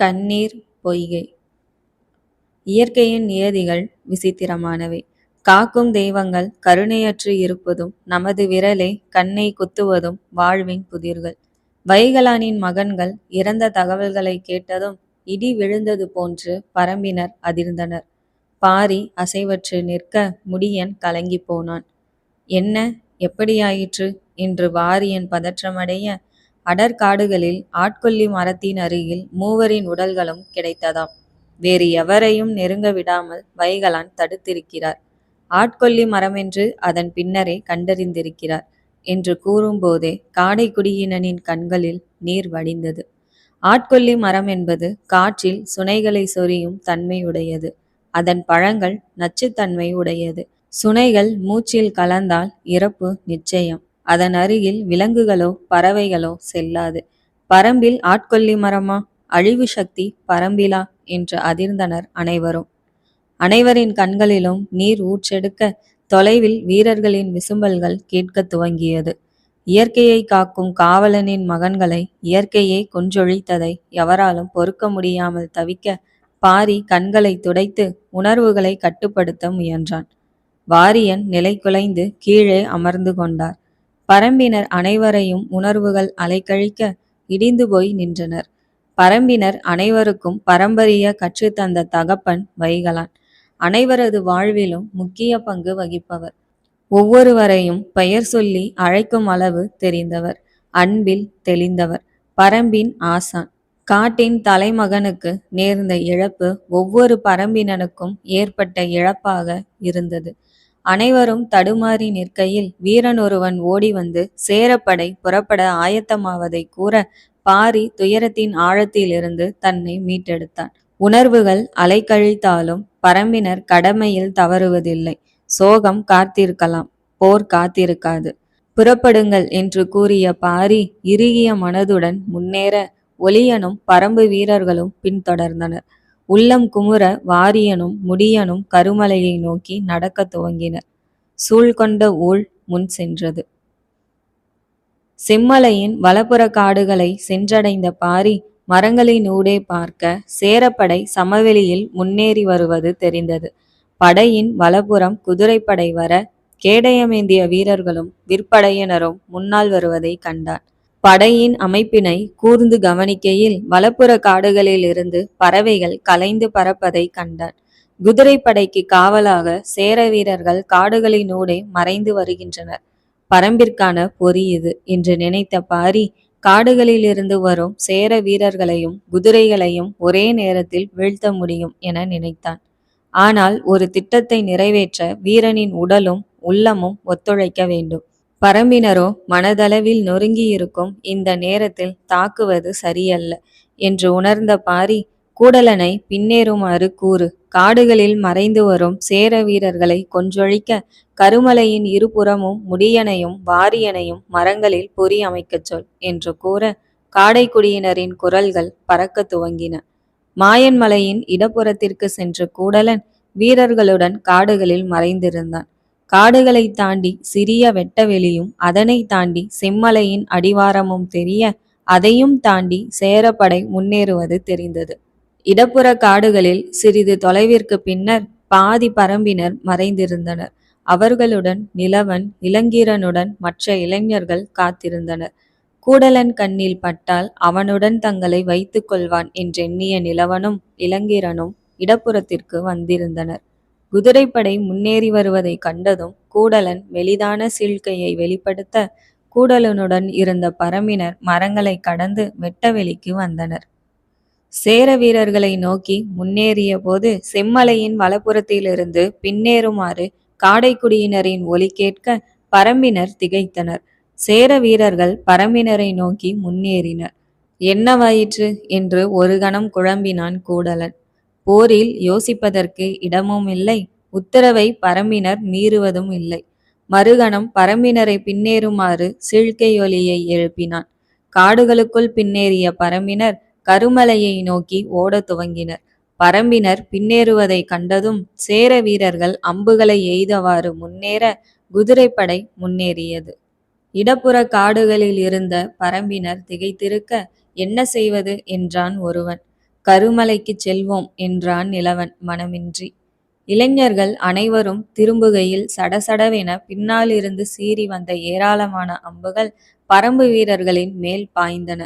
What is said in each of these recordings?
கண்ணீர் பொய்கை. இயற்கையின் நியதிகள் விசித்திரமானவை. காக்கும் தெய்வங்கள் கருணையற்று இருப்பதும் நமது விரலே கண்ணை குத்துவதும் வாழ்வின் புதிர்கள். வைகலானின் மகன்கள் இறந்த தகவல்களை கேட்டதும் இடி விழுந்தது போன்று பரம்பினர் அதிர்ந்தனர். பாரி அசைவற்று நிற்க முடியன் கலங்கி போனான். என்ன? எப்படியாயிற்று என்று வாரியன் பதற்றமடைய அடற்காடுகளில் ஆட்கொல்லி மரத்தின் அருகில் மூவரின் உடல்களும் கிடைத்ததாம். வேறு எவரையும் நெருங்க விடாமல் வைகலான் தடுத்திருக்கிறார். ஆட்கொல்லி மரமென்று அதன் பின்னரே கண்டறிந்திருக்கிறார் என்று கூறும்போதே காடைக்குடியினனின் கண்களில் நீர் வடிந்தது. ஆட்கொல்லி மரம் என்பது காற்றில் சுனைகளை சொரியும் தன்மையுடையது. அதன் பழங்கள் நச்சுத்தன்மை உடையது சுனைகள் மூச்சில் கலந்தால் இறப்பு நிச்சயம். அதன் அருகில் விலங்குகளோ பறவைகளோ செல்லாது. பரம்பில் ஆட்கொல்லி மரமா? அழிவு சக்தி பரம்பிலா? என்று அதிர்ந்தனர் அனைவரும். அனைவரின் கண்களிலும் நீர் ஊற்றெடுக்க தொலைவில் வீரர்களின் விசும்பல்கள் கேட்க துவங்கியது. இயற்கையை காக்கும் காவலனின் மகன்களை இயற்கையே கொன்றொழித்ததை எவராலும் பொறுக்க முடியாமல் தவிக்க பாரி கண்களை துடைத்து உணர்வுகளை கட்டுப்படுத்த முயன்றான். வாரியன் நிலை குலைந்து கீழே அமர்ந்து கொண்டார். பரம்பினர் அனைவரையும் உணர்வுகள் அலைக்கழிக்க இடிந்து போய் நின்றனர். பரம்பினர் அனைவருக்கும் பரம்பரிய கற்றுத்தந்த தகப்பன் வைகலான் அனைவரது வாழ்விலும் முக்கிய பங்கு வகிப்பவர். ஒவ்வொருவரையும் பெயர் சொல்லி அழைக்கும் அளவு தெரிந்தவர். அன்பில் தெளிந்தவர். பரம்பின் ஆசான். காட்டின் தலைமகனுக்கு நேர்ந்த இழப்பு ஒவ்வொரு பரம்பினனுக்கும் ஏற்பட்ட இழப்பாக இருந்தது. அனைவரும் தடுமாறி நிற்கையில் வீரன் ஒருவன் ஓடி வந்து சேரப்படை புறப்பட ஆயத்தமாவதை கூற பாரி துயரத்தின் ஆழத்திலிருந்து தன்னை மீட்டெடுத்தான். உணர்வுகள் அலைக்கழித்தாலும் பரம்பினர் கடமையில் தவறுவதில்லை. சோகம் காத்திருக்கலாம். போர் காத்திருக்காது. புறப்படுங்கள் என்று கூறிய பாரி இறுகிய மனதுடன் முன்னேற ஒளியனும் பரம்பு வீரர்களும் பின்தொடர்ந்தனர். உள்ளம் குமுற வாரியனும் முடியனும் கருமலையை நோக்கி நடக்க துவங்கினர். சூழ்கொண்ட ஊழ் முன் சென்றது. செம்மலையின் வலப்புற காடுகளை சென்றடைந்த பாரி மரங்களின் ஊடே பார்க்க சேரப்படை சமவெளியில் முன்னேறி வருவது தெரிந்தது. படையின் வலப்புறம் குதிரைப்படை வர கேடயமேந்திய வீரர்களும் விற்படையினரும் முன்னால் வருவதை கண்டான் படையின் அமைப்பினை கூர்ந்து கவனிக்கையில் வலப்புற காடுகளில் இருந்து பறவைகள் கலைந்து பறப்பதை கண்டான் குதிரைப்படைக்கு காவலாக சேர வீரர்கள் காடுகளினூடே மறைந்து வருகின்றனர். பரம்பிற்கான பொறி இது என்று நினைத்த பாரி காடுகளிலிருந்து வரும் சேர வீரர்களையும் குதிரைகளையும் ஒரே நேரத்தில் வீழ்த்த முடியும் என நினைத்தான். ஆனால் ஒரு திட்டத்தை நிறைவேற்ற வீரனின் உடலும் உள்ளமும் ஒத்துழைக்க வேண்டும். பரம்பினரோ மனதளவில் நொறுங்கியிருக்கும் இந்த நேரத்தில் தாக்குவது சரியல்ல என்று உணர்ந்த பாரி கூடலனை பின்னேறுமாறு கூறு. காடுகளில் மறைந்து வரும் சேர வீரர்களை கொன்றொழிக்க கருமலையின் இருபுறமும் முடியனையும் வாரியனையும் மரங்களில் பொறி அமைக்கச் சொல் என்று கூற காடைக்குடியினரின் குரல்கள் பறக்க துவங்கின. மாயன்மலையின் இடப்புறத்திற்கு சென்ற கூடலன் வீரர்களுடன் காடுகளில் மறைந்திருந்தான். காடுகளை தாண்டி சிறிய வெட்டவெளியும் அதனை தாண்டி செம்மலையின் அடிவாரமும் தெரிய அதையும் தாண்டி சேரப்படை முன்னேறுவது தெரிந்தது. இடப்புற காடுகளில் சிறிது தொலைவிற்கு பின்னர் பாதி பரம்பினர் மறைந்திருந்தனர். அவர்களுடன் நிலவன் இளங்கீரனுடன் மற்ற இளைஞர்கள் காத்திருந்தனர். கூடலன் கண்ணில் பட்டால் அவனுடன் தங்களை வைத்துக் கொள்வான் என்றெண்ணிய நிலவனும் இளங்கீரனும் இடப்புறத்திற்கு வந்திருந்தனர். குதிரைப்படை முன்னேறி வருவதை கண்டதும் கூடலன் மெலிதான சீழ்க்கையை வெளிப்படுத்த கூடலனுடன் இருந்த பரம்பினர் மரங்களை கடந்து வெட்டவெளிக்கு வந்தனர். சேர வீரர்களை நோக்கி முன்னேறிய போது செம்மலையின் வலப்புறத்திலிருந்து பின்னேறுமாறு காடைக்குடியினரின் ஒலி கேட்க பரம்பினர் திகைத்தனர். சேர வீரர்கள் பரம்பினரை நோக்கி முன்னேறினர். என்னவாயிற்று? என்று ஒரு கணம் குழம்பினான் கூடலன். போரில் யோசிப்பதற்கு இடமும் இல்லை உத்தரவை பரம்பினர் மீறுவதும் இல்லை. மறுகணம் பரம்பினரை பின்னேறுமாறு சீழ்க்கையொலியை எழுப்பினான். காடுகளுக்குள் பின்னேறிய பரம்பினர் கருமலையை நோக்கி ஓடத் துவங்கினர். பரம்பினர் பின்னேறுவதை கண்டதும் சேர வீரர்கள் அம்புகளை எய்தவாறு முன்னேற குதிரைப்படை முன்னேறியது. இடப்புற காடுகளில் இருந்த பரம்பினர் திகைத்திருக்க என்ன செய்வது? என்றான் ஒருவன். கருமலைக்கு செல்வோம் என்றான் நிலவன் மனமின்றி. இளைஞர்கள் அனைவரும் திரும்புகையில் சடசடவென பின்னாலிருந்து சீறி வந்த ஏராளமான அம்புகள் பரம்பு வீரர்களின் மேல் பாய்ந்தன.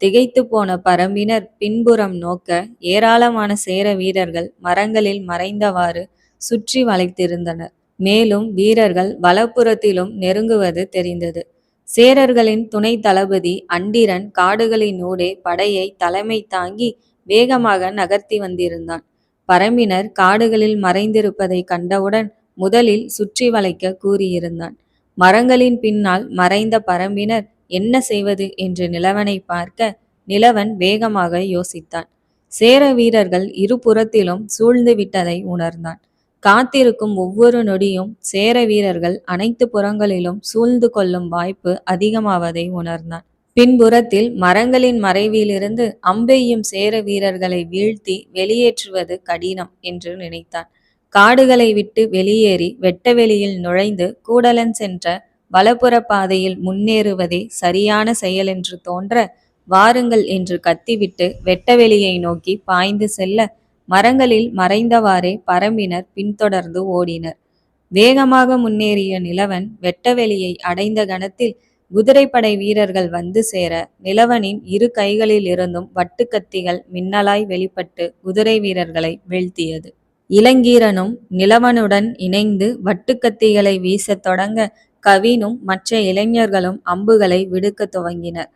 திகைத்து போன பரம்பினர் பின்புறம் நோக்க ஏராளமான சேர வீரர்கள் மரங்களில் மறைந்தவாறு சுற்றி வளைத்திருந்தனர். மேலும் வீரர்கள் வலப்புறத்திலும் நெருங்குவது தெரிந்தது. சேரர்களின் துணை தளபதி அண்டிரன் காடுகளினூடே படையை தலைமை தாங்கி வேகமாக நகர்த்தி வந்திருந்தான். பரம்பினர் காடுகளில் மறைந்திருப்பதைக் கண்டவுடன் முதலில் சுற்றி வளைக்க கூறியிருந்தான். மரங்களின் பின்னால் மறைந்த பரம்பினர் என்ன செய்வது என்று நிலவனை பார்க்க நிலவன் வேகமாக யோசித்தான். சேர வீரர்கள் இருபுறத்திலும் சூழ்ந்து விட்டதை உணர்ந்தான். காத்திருக்கும் ஒவ்வொரு நொடியும் சேர வீரர்கள் அனைத்து புறங்களிலும் சூழ்ந்து கொள்ளும் வாய்ப்பு அதிகமாவதை உணர்ந்தான். பின்புறத்தில் மரங்களின் மறைவிலிருந்து அம்பெய்யும் சேர வீரர்களை வீழ்த்தி வெளியேற்றுவது கடினம் என்று நினைத்தான். காடுகளை விட்டு வெளியேறி வெட்டவெளியில் நுழைந்து கூடலன் சென்ற வலப்புற பாதையில் முன்னேறுவதே சரியான செயல் என்று தோன்ற வாருங்கள் என்று கத்திவிட்டு வெட்டவெளியை நோக்கி பாய்ந்து செல்ல மரங்களில் மறைந்தவாறே பரம்பினர் பின்தொடர்ந்து ஓடினர். வேகமாக முன்னேறிய நிலவன் வெட்டவெளியை அடைந்த கணத்தில் குதிரைப்படை வீரர்கள் வந்து சேர நிலவனின் இரு கைகளிலிருந்தும் வட்டுக்கத்திகள் மின்னலாய் வெளிப்பட்டு குதிரை வீரர்களை வீழ்த்தியது. இளங்கீரனும் நிலவனுடன் இணைந்து வட்டுக்கத்திகளை வீசத் தொடங்க கவினும் மற்ற இளைஞர்களும் அம்புகளை விடுக்கத் துவங்கினர்.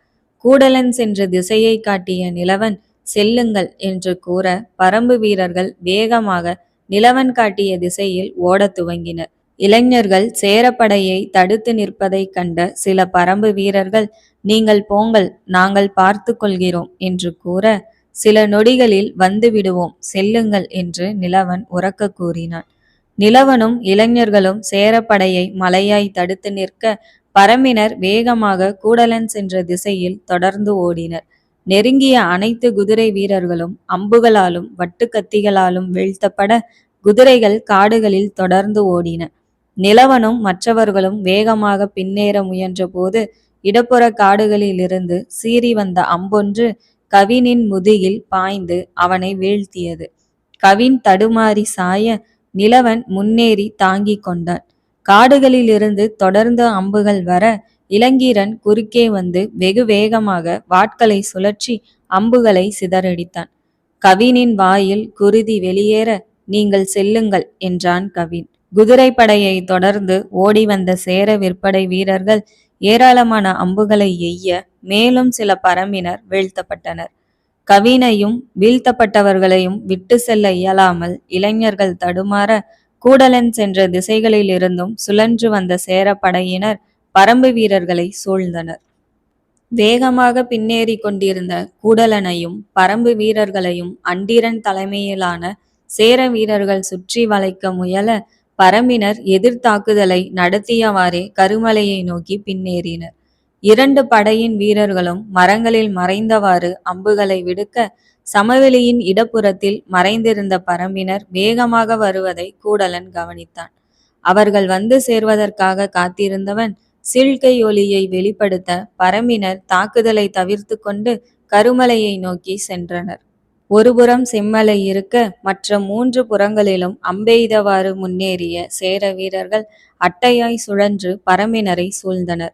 கூடலன் சென்ற திசையை காட்டிய நிலவன் செல்லுங்கள் என்று கூற பரம்பு வீரர்கள் வேகமாக நிலவன் காட்டிய திசையில் ஓடத் துவங்கினர். இளைஞர்கள் சேரப்படையை தடுத்து நிற்பதைக் கண்ட சில பரம்பு வீரர்கள் நீங்கள் போங்கள் நாங்கள் பார்த்து கொள்கிறோம் என்று கூற சில நொடிகளில் வந்து விடுவோம் செல்லுங்கள் என்று நிலவன் உறக்க கூறினான். நிலவனும் இளைஞர்களும் சேரப்படையை மலையாய் தடுத்து நிற்க பரம்பினர் வேகமாக கூடலன் சென்ற திசையில் தொடர்ந்து ஓடினர். நெருங்கிய அனைத்து குதிரை வீரர்களும் அம்புகளாலும் வட்டுக்கத்திகளாலும் வீழ்த்தப்பட குதிரைகள் காடுகளில் தொடர்ந்து ஓடின. நிலவனும் மற்றவர்களும் வேகமாக பின்னேற முயன்றபோது இடப்புற காடுகளிலிருந்து சீறி வந்த அம்பொன்று கவினின் முதுகில் பாய்ந்து அவனை வீழ்த்தியது. கவின் தடுமாறி சாய நிலவன் முன்னேறி தாங்கிக் கொண்டான். காடுகளிலிருந்து தொடர்ந்து அம்புகள் வர இளங்கீரன் குறுக்கே வந்து வெகு வேகமாக வாட்களை சுழற்றி அம்புகளை சிதறடித்தான். கவினின் வாயில் குருதி வெளியேற நீங்கள் செல்லுங்கள் என்றான் கவின். குதிரைப்படையை தொடர்ந்து ஓடி வந்த சேர விற்படை வீரர்கள் ஏராளமான அம்புகளை எய்ய மேலும் சில பரம்பினர் வீழ்த்தப்பட்டனர். கவினையும் வீழ்த்தப்பட்டவர்களையும் விட்டு செல்ல இயலாமல் இளைஞர்கள் தடுமாற கூடலன் சென்ற திசைகளிலிருந்தும் சுழன்று வந்த சேர படையினர் பரம்பு வீரர்களை சூழ்ந்தனர். வேகமாக பின்னேறிக் கொண்டிருந்த கூடலனையும் பரம்பு வீரர்களையும் அண்டிரன் தலைமையிலான சேர வீரர்கள் சுற்றி வளைக்க முயல பரம்பினர் எதிர்த்தாக்குதலை நடத்தியவாறே கருமலையை நோக்கி பின்னேறினர். இரண்டு படையின் வீரர்களும் மரங்களில் மறைந்தவாறு அம்புகளை விடுக்க சமவெளியின் இடப்புறத்தில் மறைந்திருந்த பரம்பினர் வேகமாக வருவதை கூடலன் கவனித்தான். அவர்கள் வந்து சேர்வதற்காக காத்திருந்தவன் சில்கை ஒலியை வெளிப்படுத்த பரம்பினர் தாக்குதலை தவிர்த்து கொண்டு கருமலையை நோக்கி சென்றனர். ஒருபுறம் செம்மலை இருக்க மற்ற மூன்று புறங்களிலும் அம்பெய்தவாறு முன்னேறிய சேர வீரர்கள் அட்டையாய் சுழன்று பரம்பினரை சூழ்ந்தனர்.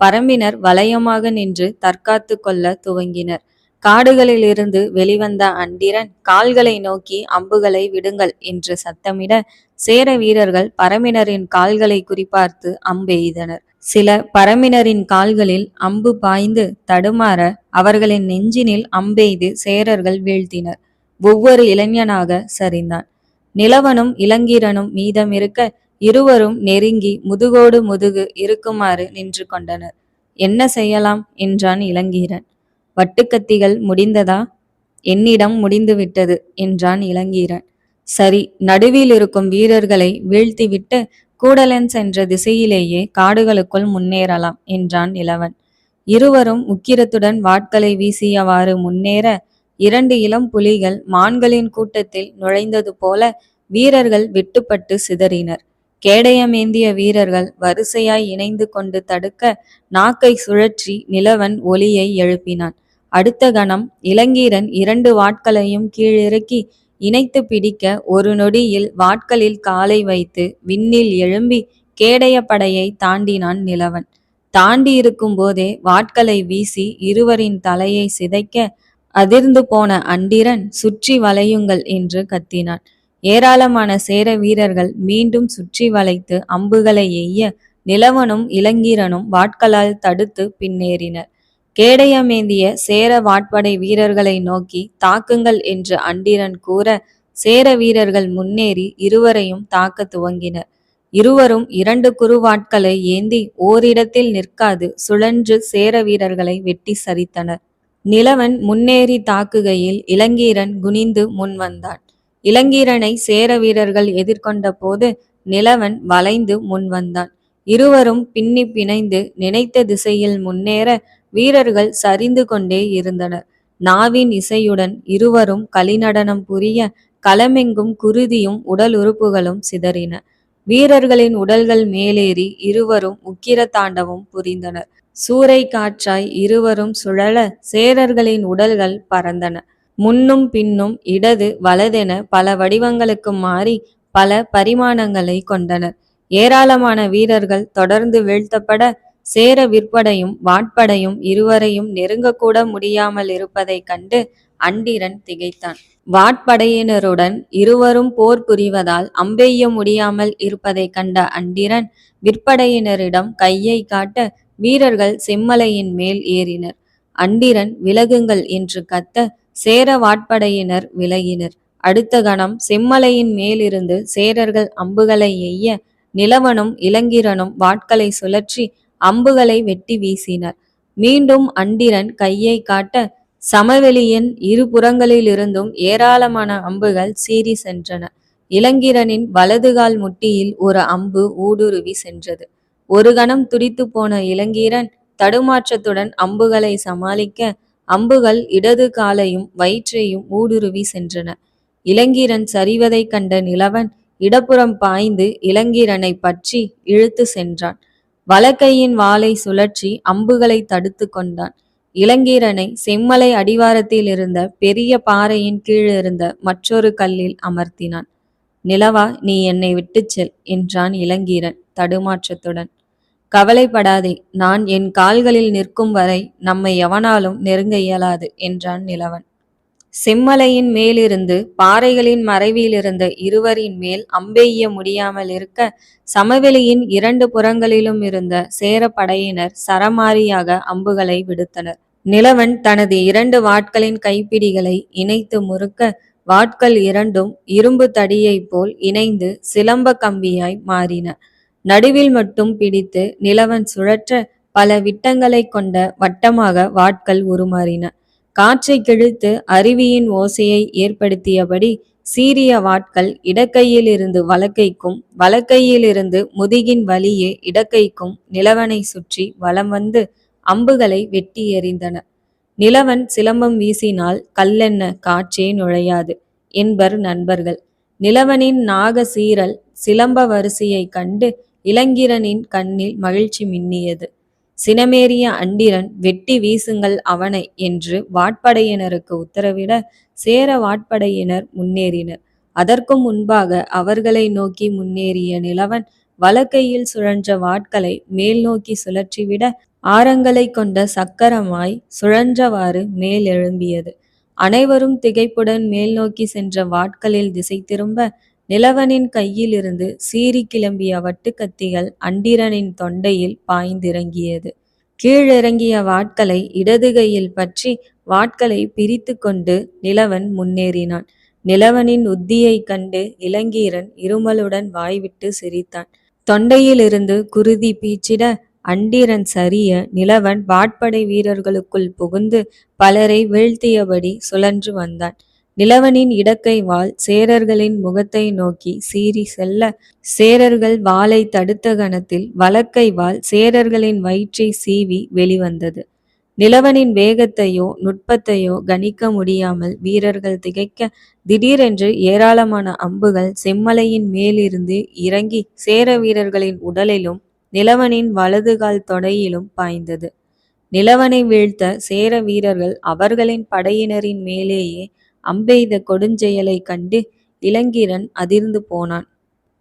பரம்பினர் வளையமாக நின்று தற்காத்து கொள்ள துவங்கினர். காடுகளிலிருந்து வெளிவந்த அண்டிரன் கால்களை நோக்கி அம்புகளை விடுங்கள் என்று சத்தமிட சேர வீரர்கள் பரம்பினரின் கால்களை குறிபார்த்து அம்பெய்தனர். சில பரம்பினரின் கால்களில் அம்பு பாய்ந்து தடுமாற அவர்களின் நெஞ்சினில் அம்பெய்து சேரர்கள் வீழ்த்தினர். ஒவ்வொரு இளைஞனாக சரிந்தான். நிலவனும் இளங்கீரனும் மீதமிருக்க இருவரும் நெருங்கி முதுகோடு முதுகு இருக்குமாறு நின்று கொண்டனர். என்ன செய்யலாம் என்றான் இளங்கீரன். வட்டுக்கத்திகள் முடிந்ததா? என்னிடம் முடிந்துவிட்டது என்றான் இளங்கீரன். சரி நடுவில் இருக்கும் வீரர்களை வீழ்த்திவிட்டு கூடலன் சென்ற திசையிலேயே காடுகளுக்குள் முன்னேறலாம் என்றான் நிலவன். இருவரும் உக்கிரத்துடன் வாட்களை வீசியவாறு முன்னேற இரண்டு இளம் புலிகள் மான்களின் கூட்டத்தில் நுழைந்தது போல வீரர்கள் வெட்டுப்பட்டு சிதறினர். கேடயமேந்திய வீரர்கள் வரிசையாய் இணைந்து கொண்டு தடுக்க நாக்கை சுழற்றி நிலவன் ஒலியை எழுப்பினான். அடுத்த கணம் இளங்கீரன் இரண்டு வாட்களையும் கீழிறக்கி இணைத்து பிடிக்க ஒரு நொடியில் வாட்களில் காலை வைத்து விண்ணில் எழும்பி கேடய படையை தாண்டினான் நிலவன். தாண்டி இருக்கும் போதே வாட்களை வீசி இருவரின் தலையை சிதைக்க அதிர்ந்து போன அண்டிரன் சுற்றி வளையுங்கள் என்று கத்தினான். ஏராளமான சேர வீரர்கள் மீண்டும் சுற்றி வளைத்து அம்புகளை எய்ய நிலவனும் இளங்கீரனும் வாட்களால் தடுத்து பின்னேறினர். கேடயமேந்திய சேர வாட்படை வீரர்களை நோக்கி தாக்குங்கள் என்று அண்டிரன் கூற சேர வீரர்கள் முன்னேறி இருவரையும் தாக்க துவங்கினர். இருவரும் இரண்டு குருவாட்களை ஏந்தி ஓரிடத்தில் நிற்காது சுழன்று சேர வீரர்களை வெட்டி சரித்தனர். நிலவன் முன்னேறி தாக்குகையில் இளங்கீரன் குனிந்து முன் வந்தான். இளங்கீரனை சேர வீரர்கள் எதிர்கொண்ட போது நிலவன் வளைந்து முன் வந்தான். இருவரும் பின்னி பிணைந்து நினைத்த திசையில் முன்னேற வீரர்கள் சரிந்து கொண்டே இருந்தனர். நாவின் இசையுடன் இருவரும் கலிநடனம் புரிய களமெங்கும் குருதியும் உடல் உறுப்புகளும் சிதறின. வீரர்களின் உடல்கள் மேலேறி இருவரும் உக்கிர தாண்டவும் புரிந்தனர். சூறை காற்றாய் இருவரும் சுழல சேரர்களின் உடல்கள் பறந்தன. முன்னும் பின்னும் இடது வலதென பல வடிவங்களுக்கு மாறி பல பரிமாணங்களை கொண்டனர். ஏராளமான வீரர்கள் தொடர்ந்து வீழ்த்தப்பட சேர விற்படையும் வாட்படையும் இருவரையும் நெருங்கக்கூட முடியாமல் இருப்பதைக் கண்டு அண்டிரன் திகைத்தான். வாட்படையினருடன் இருவரும் போர் புரிவதால் அம்பெய்ய முடியாமல் இருப்பதைக் கண்ட அண்டிரன் விற்படையினரிடம் கையை காட்ட வீரர்கள் செம்மலையின் மேல் ஏறினர். அண்டிரன் விலகுங்கள் என்று கத்த சேர வாட்படையினர் விலகினர். அடுத்த கணம் செம்மலையின் மேலிருந்து சேரர்கள் அம்புகளை எய்ய நிலவனும் இளங்கிரனும் வாட்களை சுழற்றி அம்புகளை வெட்டி வீசினர். மீண்டும் அண்டிரன் கையை காட்ட சமவெளியின் இரு புறங்களிலிருந்தும் ஏராளமான அம்புகள் சீறி சென்றன. இளங்கிரனின் வலதுகால் முட்டியில் ஒரு அம்பு ஊடுருவி சென்றது. ஒரு கணம் துடித்து போன இளங்கீரன் தடுமாற்றத்துடன் அம்புகளை சமாளிக்க அம்புகள் இடது காலையும் வயிற்றையும் ஊடுருவி சென்றன. இளங்கீரன் சரிவதைக் கண்ட நிலவன் இடப்புறம் பாய்ந்து இளங்கீரனை பற்றி இழுத்து சென்றான். வலக்கையின் வாளை சுழற்றி அம்புகளை தடுத்து கொண்டான். இளங்கீரனை செம்மலை அடிவாரத்தில் இருந்த பெரிய பாறையின் கீழிருந்த மற்றொரு கல்லில் அமர்த்தினான். நிலவா நீ என்னை விட்டுச் செல் என்றான் இளங்கீரன் தடுமாற்றத்துடன். கவலைப்படாதே நான் என் கால்களில் நிற்கும் வரை நம்மை எவனாலும் நெருங்க இயலாது என்றான் நிலவன். செம்மலையின் மேலிருந்து பாறைகளின் மறைவியிலிருந்த இருவரின் மேல் அம்பெய்ய முடியாமல் இருக்க சமவெளியின் இரண்டு புறங்களிலும் இருந்த சேர படையினர் சரமாரியாக அம்புகளை விடுத்தனர். நிலவன் தனது இரண்டு வாட்களின் கைப்பிடிகளை இணைத்து முறுக்க வாட்கள் இரண்டும் இரும்பு தடியைப் போல் இணைந்து சிலம்ப கம்பியாய் மாறின. நடுவில் மட்டும் பிடித்து நிலவன் சுழற்ற பல விட்டங்களைக் கொண்ட வட்டமாக வாட்கள் உருமாறின. காற்றை கிழித்து அருவியின் ஓசையை ஏற்படுத்தியபடி சீரிய வாட்கள் இடக்கையிலிருந்து வலக்கைக்கும் வலக்கையிலிருந்து முதுகின் வழியே இடக்கைக்கும் நிலவனை சுற்றி வலம் வந்து அம்புகளை வெட்டி எறிந்தன. நிலவன் சிலம்பம் வீசினால் கல்லென்ன காற்றே நுழையாது என்பர் நண்பர்கள். நிலவனின் நாக சீரல் சிலம்ப வரிசையைக் கண்டு இளங்கிரனின் கண்ணில் மகிழ்ச்சி மின்னியது. சினமேறிய அண்டிரன் வெட்டி வீசுங்கள் அவனை என்று வாட்படையினருக்கு உத்தரவிட சேர வாட்படையினர் முன்னேறினர். அதற்கும் முன்பாக அவர்களை நோக்கி முன்னேறிய நிலவன் வலக்கையில் சுழன்ற வாட்களை மேல் நோக்கி சுழற்றிவிட ஆரங்களை கொண்ட சக்கரமாய் சுழன்றவாறு மேல் எழும்பியது அனைவரும் திகைப்புடன் மேல் நோக்கி சென்ற வாட்களில் திசை திரும்ப நிலவனின் கையிலிருந்து சீறி கிளம்பிய வட்டுக்கத்திகள் அண்டிரனின் தொண்டையில் பாய்ந்திறங்கியது. கீழிறங்கிய வாட்களை இடது கையில் பற்றி வாட்களை பிரித்து கொண்டு நிலவன் முன்னேறினான். நிலவனின் உத்தியைக் கண்டு இளங்கீரன் இருமலுடன் வாய்விட்டு சிரித்தான். தொண்டையிலிருந்து குருதி பீச்சிட அண்டிரன் சரிய நிலவன் வாட்படை வீரர்களுக்குள் புகுந்து பலரை வீழ்த்தியபடி சுழன்று வந்தான். நிலவனின் இடக்கை வாள் சேரர்களின் முகத்தை நோக்கி சீறி செல்ல. சேரர்கள் வாளை தடுத்த கணத்தில் வலக்கை வாள் சேரர்களின் வயிற்றை சீவி வெளிவந்தது. நிலவனின் வேகத்தையோ நுட்பத்தையோ கணிக்க முடியாமல் வீரர்கள் திகைக்க திடீரென்று ஏராளமான அம்புகள் செம்மலையின் மேலிருந்து இறங்கி சேர வீரர்களின் உடலிலும் நிலவனின் வலதுகால் தொடையிலும் பாய்ந்தது. நிலவனை வீழ்த்த சேர வீரர்கள் அவர்களின் படையினரின் மேலேயே அம்பெய்த கொடுஞ்செயலைக் கண்டு இளங்கீரன் அதிர்ந்து போனான்.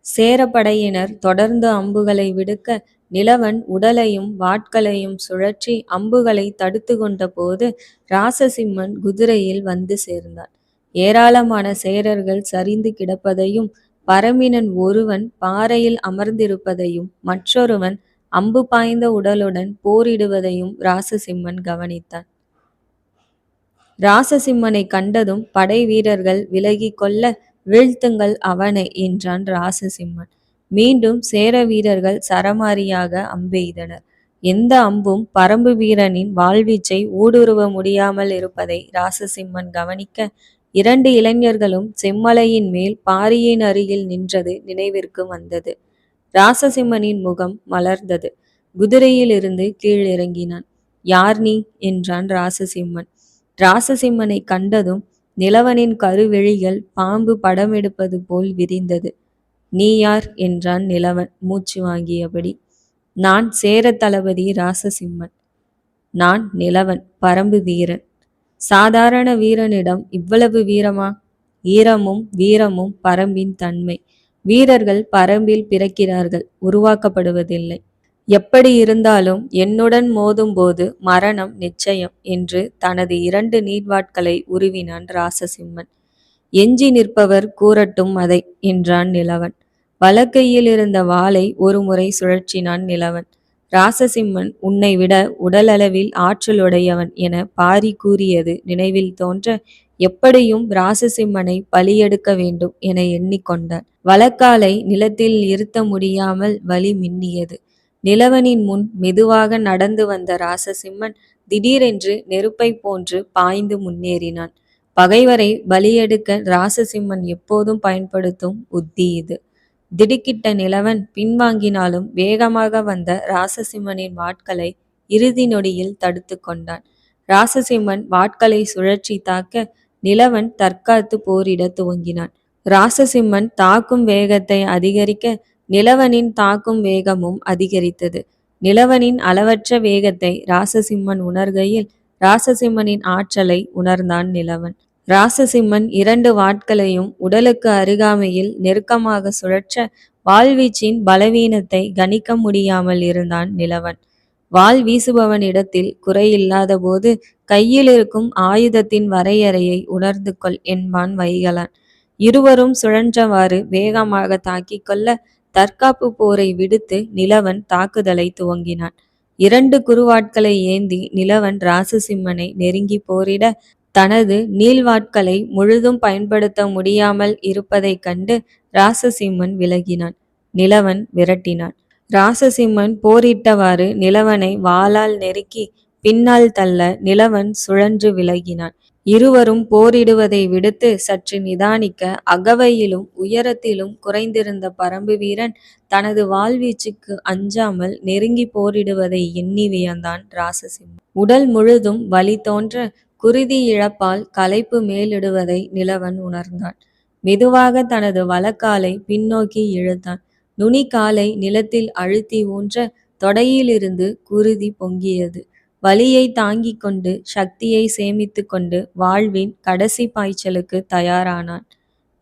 சேரப்படையினர் தொடர்ந்து அம்புகளை விடுக்க நிலவன் உடலையும் வாட்களையும் சுழற்றி அம்புகளை தடுத்து கொண்ட போது ராசசிம்மன் குதிரையில் வந்து சேர்ந்தான். ஏராளமான சேரர்கள் சரிந்து கிடப்பதையும் பரமினன் ஒருவன் பாறையில் அமர்ந்திருப்பதையும் மற்றொருவன் அம்பு பாய்ந்த உடலுடன் போரிடுவதையும் ராசசிம்மன் கவனித்தான். ராசசிம்மனை கண்டதும் படை வீரர்கள் விலகி கொள்ள வீழ்த்துங்கள் அவனை என்றான் ராசசிம்மன். மீண்டும் சேர வீரர்கள் சரமாரியாக அம்பெய்தனர். எந்த அம்பும் பரம்பு வீரனின் வாழ்வீச்சை ஊடுருவ முடியாமல் இருப்பதை ராசசிம்மன் கவனிக்க இரண்டு இளைஞர்களும் செம்மலையின் மேல் பாரியின் அருகில் நின்றது நினைவிற்கு வந்தது. ராசசிம்மனின் முகம் மலர்ந்தது. குதிரையிலிருந்து கீழிறங்கினான். யார் நீ என்றான் ராசசிம்மன். ராசசிம்மனை கண்டதும் நிலவனின் கருவெழிகள் பாம்பு படமெடுப்பது போல் விரிந்தது. நீ யார் என்றான் நிலவன் மூச்சு வாங்கியபடி. நான் சேர தளபதி ராசசிம்மன். நான் நிலவன் பரம்பு வீரன். சாதாரண வீரனிடம் இவ்வளவு வீரமா? ஈரமும் வீரமும் பரம்பின் தன்மை. வீரர்கள் பரம்பில் பிறக்கிறார்கள் உருவாக்கப்படுவதில்லை. எப்படி இருந்தாலும் என்னுடன் மோதும்போது மரணம் நிச்சயம் என்று தனது இரண்டு நீர்வாட்களை உருவினான் ராசசிம்மன். எஞ்சி நிற்பவர் கூறட்டும் அதை என்றான் நிலவன். வலக்கையில் இருந்த வாளை ஒருமுறை சுழற்றினான் நிலவன். ராசசிம்மன் உன்னை விட உடலளவில் ஆற்றலுடையவன் என பாரி கூறியது நினைவில் தோன்ற எப்படியும் ராசசிம்மனை பலியெடுக்க வேண்டும் என எண்ணிக்கொண்டான். வலக்காலை நிலத்தில் இருத்த முடியாமல் வலி மின்னியது. நிலவனின் முன் மெதுவாக நடந்து வந்த ராசசிம்மன் திடீரென்று நெருப்பைப் போன்று பாய்ந்து முன்னேறினான். பகைவரை பலியெடுக்க ராசசிம்மன் எப்போதும் பயன்படுத்தும் உத்தி இது. திடுக்கிட்ட நிலவன் பின்வாங்கினாலும் வேகமாக வந்த ராசசிம்மனின் வாட்களை இறுதி நொடியில் தடுத்து கொண்டான். ராசசிம்மன் வாட்களை சுழற்சி தாக்க நிலவன் தற்காத்து போரிட துவங்கினான். ராசசிம்மன் தாக்கும் வேகத்தை அதிகரிக்க நிலவனின் தாக்கும் வேகமும் அதிகரித்தது. நிலவனின் அளவற்ற வேகத்தை ராசசிம்மன் உணர்கையில் ராசசிம்மனின் ஆற்றலை உணர்ந்தான் நிலவன். ராசசிம்மன் இரண்டு வாட்களையும் உடலுக்கு அருகாமையில் நெருக்கமாக சுழற்ற வாழ்வீச்சின் பலவீனத்தை கணிக்க முடியாமல் இருந்தான் நிலவன். வாள் வீசுபவனிடத்தில் குறையில்லாத போது கையில் இருக்கும் ஆயுதத்தின் வரையறையை உணர்ந்து கொள் என்பான் வைகலான். இருவரும் சுழன்றவாறு வேகமாக தாக்கிக் கொள்ள தற்காப்பு போரை விடுத்து நிலவன் தாக்குதலை துவங்கினான். இரண்டு குருவாட்களை ஏந்தி நிலவன் ராசசிம்மனை நெருங்கி போரிட தனது நீள்வாட்களை முழுதும் பயன்படுத்த முடியாமல் இருப்பதைக் கண்டு ராசசிம்மன் விலகினான். நிலவன் விரட்டினான். ராசசிம்மன் போரிட்டவாறு நிலவனை வாளால் நெருக்கி பின்னால் தள்ள நிலவன் சுழன்று விலகினான். இருவரும் போரிடுவதை விடுத்து சற்று நிதானிக்க அகவையிலும் உயரத்திலும் குறைந்திருந்த பரம்பு வீரன் தனது வாழ்வீச்சுக்கு அஞ்சாமல் நெருங்கி போரிடுவதை எண்ணி வியந்தான் ராசசிம்மன். உடல் முழுதும் வலி தோன்ற குருதி இழப்பால் களைப்பு மேலிடுவதை நிலவன் உணர்ந்தான். மெதுவாக தனது வலக்காலை பின்னோக்கி இழுத்தான். நுனி காலை நிலத்தில் அழுத்தி ஊன்ற தொடையிலிருந்து குருதி பொங்கியது. வலியை தாங்கிக் கொண்டு சக்தியை சேமித்து கொண்டு வாழ்வின் கடைசி பாய்ச்சலுக்கு தயாரானான்.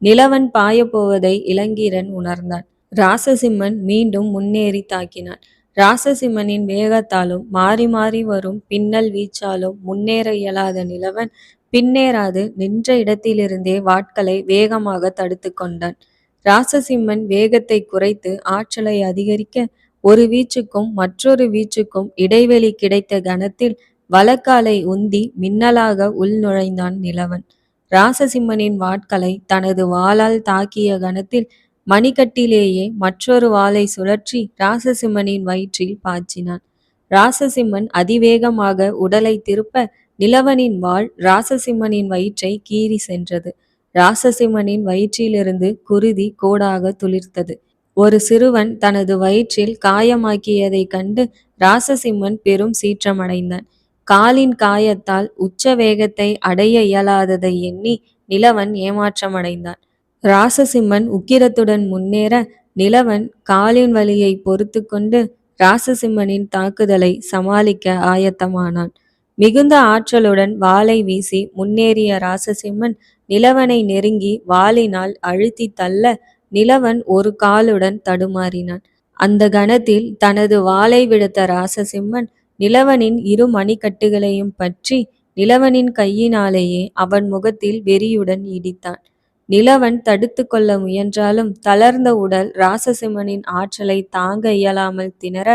நிலவன் பாயப்போவதை இளங்கீரன் உணர்ந்தான். ராசசிம்மன் மீண்டும் முன்னேறி தாக்கினான். ராசசிம்மனின் வேகத்தாலும் மாறி மாறி வரும் பின்னல் வீச்சாலும் முன்னேற இயலாத நிலவன் பின்னேறாது நின்ற இடத்திலிருந்தே வாட்களை வேகமாக தடுத்து கொண்டான். ராசசிம்மன் வேகத்தை குறைத்து ஆற்றலை அதிகரிக்க ஒரு வீச்சுக்கும் மற்றொரு வீச்சுக்கும் இடைவெளி கிடைத்த கணத்தில் வலக்காலை உந்தி மின்னலாக உள் நுழைந்தான் நிலவன். ராசசிம்மனின் வாட்களை தனது வாளால் தாக்கிய கணத்தில் மணிக்கட்டிலேயே மற்றொரு வாளை சுழற்றி ராசசிம்மனின் வயிற்றில் பாய்ச்சினான். ராசசிம்மன் அதிவேகமாக உடலை திருப்ப நிலவனின் வாள் ராசசிம்மனின் வயிற்றை கீறி சென்றது. ராசசிம்மனின் வயிற்றிலிருந்து குருதி கோடாக துளிர்த்தது. ஒரு சிறுவன் தனது வயிற்றில் காயமாக்கியதைக் கண்டு ராசசிம்மன் பெரும் சீற்றமடைந்தான். காலின் காயத்தால் உச்ச வேகத்தை அடைய இயலாததை எண்ணி நிலவன் ஏமாற்றமடைந்தான். ராசசிம்மன் உக்கிரத்துடன் முன்னேற நிலவன் காலின் வலியை பொறுத்து கொண்டு ராசசிம்மனின் தாக்குதலை சமாளிக்க ஆயத்தமானான் மிகுந்த ஆற்றலுடன் வாளை வீசி முன்னேறிய ராசசிம்மன் நிலவனை நெருங்கி வாளினால் அழுத்தி தள்ள நிலவன் ஒரு காலுடன் தடுமாறினான். அந்த கணத்தில் தனது வாளை விடுத்த ராசசிம்மன் நிலவனின் இரு மணிக்கட்டுகளையும் பற்றி நிலவனின் கையினாலேயே அவன் முகத்தில் வெறியுடன் இடித்தான். நிலவன் தடுத்து கொள்ள முயன்றாலும் தளர்ந்த உடல் ராசசிம்மனின் ஆற்றலை தாங்க இயலாமல் திணற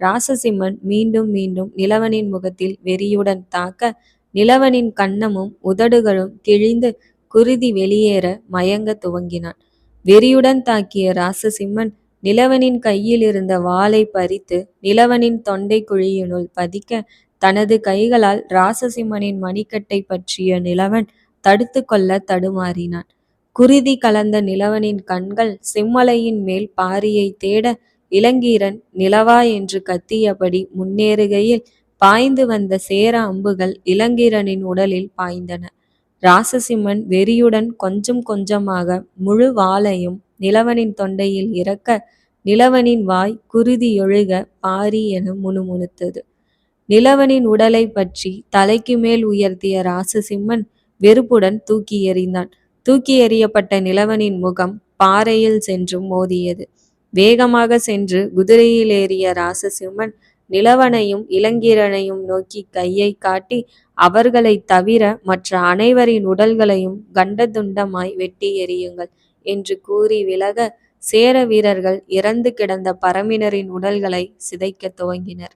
ராசசிம்மன் மீண்டும் மீண்டும் நிலவனின் முகத்தில் வெறியுடன் தாக்க நிலவனின் கன்னமும் உதடுகளும் கிழிந்து குருதி வெளியேற மயங்க துவங்கினான். வெறியுடன் தாக்கிய ராசசிம்மன் நிலவனின் கையில் இருந்த வாளை பறித்து நிலவனின் தொண்டை குழியினுள் பதிக்க தனது கைகளால் ராசசிம்மனின் மணிக்கட்டை பற்றிய நிலவன் தடுத்து கொள்ள தடுமாறினான். குருதி கலந்த நிலவனின் கண்கள் சிம்மலையின் மேல் பாரியை தேட இளங்கீரன் நிலவா என்று கத்தியபடி முன்னேறுகையில் பாய்ந்து வந்த சேர அம்புகள் இளங்கீரனின் உடலில் பாய்ந்தன. ராசசிம்மன் வெறியுடன் கொஞ்சம் கொஞ்சமாக முழு வாளையும் நிலவனின் தொண்டையில் இறக்க நிலவனின் வாய் குருதி ஒழுக பாரி என முணுமுணுத்தது. நிலவனின் உடலை பற்றி தலைக்கு மேல் உயர்த்திய ராசசிம்மன் வெறுப்புடன் தூக்கி எறிந்தான். தூக்கி எறியப்பட்ட நிலவனின் முகம் பாறையில் சென்று மோதியது. வேகமாக சென்று குதிரையில் ஏறிய ராசசிம்மன் நிலவனையும் இளங்கீரனையும் நோக்கி கையை காட்டி அவர்களை தவிர மற்ற அனைவரின் உடல்களையும் கண்டதுண்டமாய் வெட்டி எறியுங்கள் என்று கூறி விலக சேர வீரர்கள் இறந்து கிடந்த பரமினரின் உடல்களை சிதைக்கத் துவங்கினர்.